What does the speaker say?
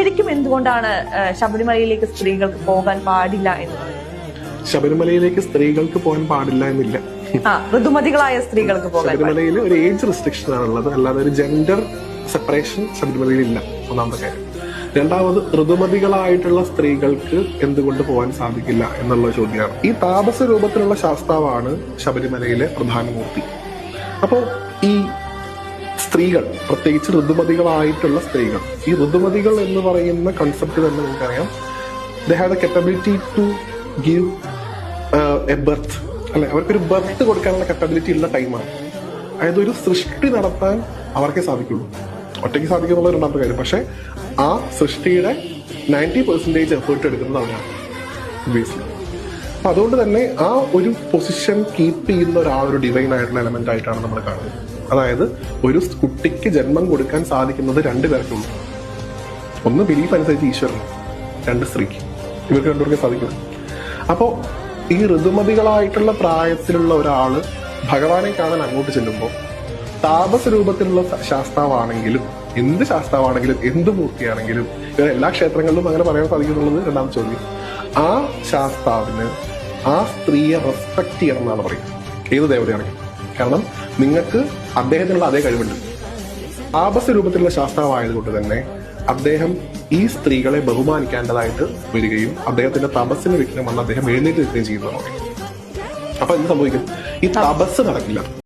ശരിക്കും എന്തുകൊണ്ടാണ് ശബരിമലയിലേക്ക് സ്ത്രീകൾക്ക് പോകാൻ പാടില്ല എന്ന്? ശബരിമലയിലേക്ക് സ്ത്രീകൾക്ക് പോകാൻ പാടില്ല എന്നില്ല. ഋതുമതികളായ സ്ത്രീകൾക്ക് പോകാൻ. ശബരിമലയിൽ ഒരു ഏജ് റെസ്ട്രിക്ഷൻ ആണുള്ളത് അല്ലാതെ ഒരു ജെൻഡർ സെപ്പറേഷൻ ശബരിമലയിൽ ഇല്ല. ഒന്നാമത്തെ കാര്യം. രണ്ടാമത് ഋതുമതികളായിട്ടുള്ള സ്ത്രീകൾക്ക് എന്തുകൊണ്ട് പോകാൻ സാധിക്കില്ല എന്നുള്ള ചോദ്യമാണ്. ഈ താപസ രൂപത്തിലുള്ള ശാസ്താവാണ് ശബരിമലയിലെ പ്രധാന മൂർത്തി. അപ്പോൾ ഈ സ്ത്രീകൾ പ്രത്യേകിച്ച് ഋതുമതികളായിട്ടുള്ള സ്ത്രീകൾ. ഈ ഋതുമതികൾ എന്ന് പറയുന്ന കൺസെപ്റ്റ് തന്നെ നമുക്കറിയാം. They have the capability to give a birth അല്ലെ അവർക്കൊരു ബർത്ത് കൊടുക്കാനുള്ള കപ്പബിലിറ്റി ഉള്ള ടൈമാണ് അതായത് ഒരു സൃഷ്ടി നടത്താൻ അവർക്കേ സാധിക്കുള്ളൂ. ഒറ്റയ്ക്ക് സാധിക്കുന്നുള്ള രണ്ടാമത്തെ കാര്യം. പക്ഷേ ആ സൃഷ്ടിയുടെ നയന്റി പെർസെന്റേജ് എഫേർട്ട് എടുക്കുന്നത് അവരാണ് ഒബിയസ്ലി അപ്പൊ അതുകൊണ്ട് തന്നെ ആ ഒരു പൊസിഷൻ കീപ്പ് ചെയ്യുന്ന ഒരാൾ ഒരു ഡിവൈൻ ആയിട്ടുള്ള എലമെന്റ് ആയിട്ടാണ് നമ്മൾ കാണുന്നത്. അതായത് ഒരു കുട്ടിക്ക് ജന്മം കൊടുക്കാൻ സാധിക്കുന്നത് രണ്ട് പേർക്കും ഒന്ന് ബിലീഫ് അനുസരിച്ച് ഈശ്വരൻ രണ്ട് സ്ത്രീക്ക്. ഇവർക്ക് രണ്ടുപേർക്ക് സാധിക്കും. അപ്പോൾ ഈ ഋതുമതികളായിട്ടുള്ള പ്രായത്തിലുള്ള ഒരാൾ ഭഗവാനെ കാണാൻ അങ്ങോട്ട് ചെല്ലുമ്പോൾ താപസ രൂപത്തിലുള്ള ശാസ്താവാണെങ്കിലും എന്ത് ശാസ്താവാണെങ്കിലും എന്ത് മൂർത്തിയാണെങ്കിലും ഇവർ എല്ലാ ക്ഷേത്രങ്ങളിലും അങ്ങനെ പറയാൻ സാധിക്കുന്നുള്ളത് രണ്ടാമത്തെ ചോദ്യം. ആ ശാസ്താവിന് ആ സ്ത്രീയെ റെസ്പെക്ട് ചെയ്യണം എന്നാണ് പറയുന്നത്. ഏത് ദേവതയാണെങ്കിലും. കാരണം നിങ്ങൾക്ക് അദ്ദേഹത്തിനുള്ള അതേ കഴിവുണ്ട്. ആപസ രൂപത്തിലുള്ള ശാസ്ത്രമായതുകൊണ്ട് തന്നെ അദ്ദേഹം ഈ സ്ത്രീകളെ ബഹുമാനിക്കേണ്ടതായിട്ട് വരികയും അദ്ദേഹത്തിന്റെ തപസ്സിന് വിഘ്നം വന്ന് അദ്ദേഹം എഴുന്നേറ്റ് നിൽക്കുകയും ചെയ്യുന്നതാണ്. അപ്പൊ എന്ത് സംഭവിക്കും? ഈ തപസ് നടക്കില്ല.